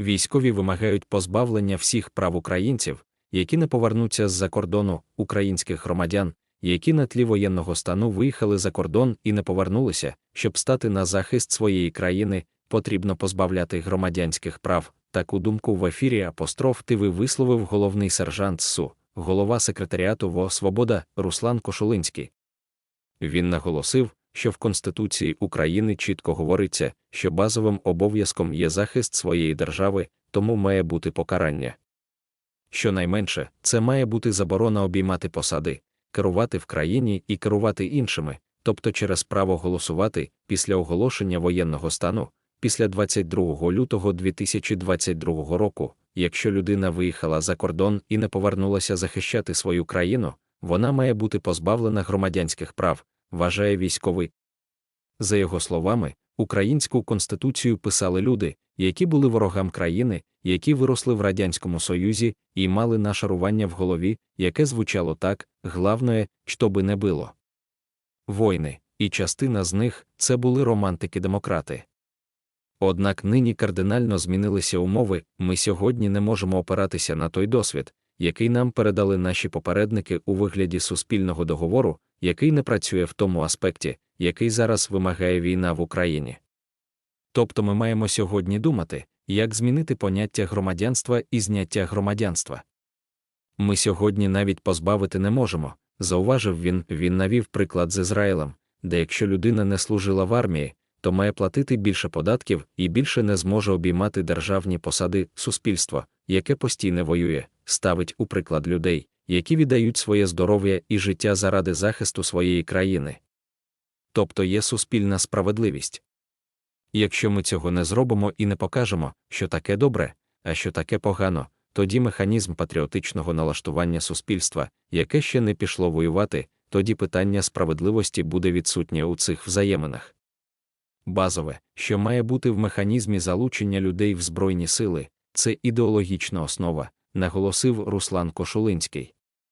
Військові вимагають позбавлення всіх прав українців, які не повернуться з-за кордону українських громадян, які на тлі воєнного стану виїхали за кордон і не повернулися, щоб стати на захист своєї країни, потрібно позбавляти громадянських прав. Таку думку в ефірі Апостроф ТВ висловив головний сержант СУ, голова секретаріату ВО Свобода Руслан Кошулинський. Він наголосив, що в Конституції України чітко говориться, що базовим обов'язком є захист своєї держави, тому має бути покарання. Щонайменше, це має бути заборона обіймати посади, керувати в країні і керувати іншими, тобто через право голосувати після оголошення воєнного стану, після 22 лютого 2022 року, якщо людина виїхала за кордон і не повернулася захищати свою країну, вона має бути позбавлена громадянських прав, вважає військовий. За його словами, українську конституцію писали люди, які були ворогам країни, які виросли в Радянському Союзі і мали нашарування в голові, яке звучало так: главное, що би не було. Войни, і частина з них це були романтики-демократи. Однак нині кардинально змінилися умови, ми сьогодні не можемо опиратися на той досвід, який нам передали наші попередники у вигляді суспільного договору, який не працює в тому аспекті, який зараз вимагає війна в Україні. Тобто ми маємо сьогодні думати, як змінити поняття громадянства і зняття громадянства. Ми сьогодні навіть позбавити не можемо, зауважив він, він навів приклад з Ізраїлем, де якщо людина не служила в армії, то має платити більше податків і більше не зможе обіймати державні посади суспільство, яке постійно воює, ставить у приклад людей, які віддають своє здоров'я і життя заради захисту своєї країни. Тобто є суспільна справедливість. Якщо ми цього не зробимо і не покажемо, що таке добре, а що таке погано, тоді механізм патріотичного налаштування суспільства, яке ще не пішло воювати, тоді питання справедливості буде відсутнє у цих взаєминах. Базове, що має бути в механізмі залучення людей в Збройні сили, це ідеологічна основа, наголосив Руслан Кошулинський.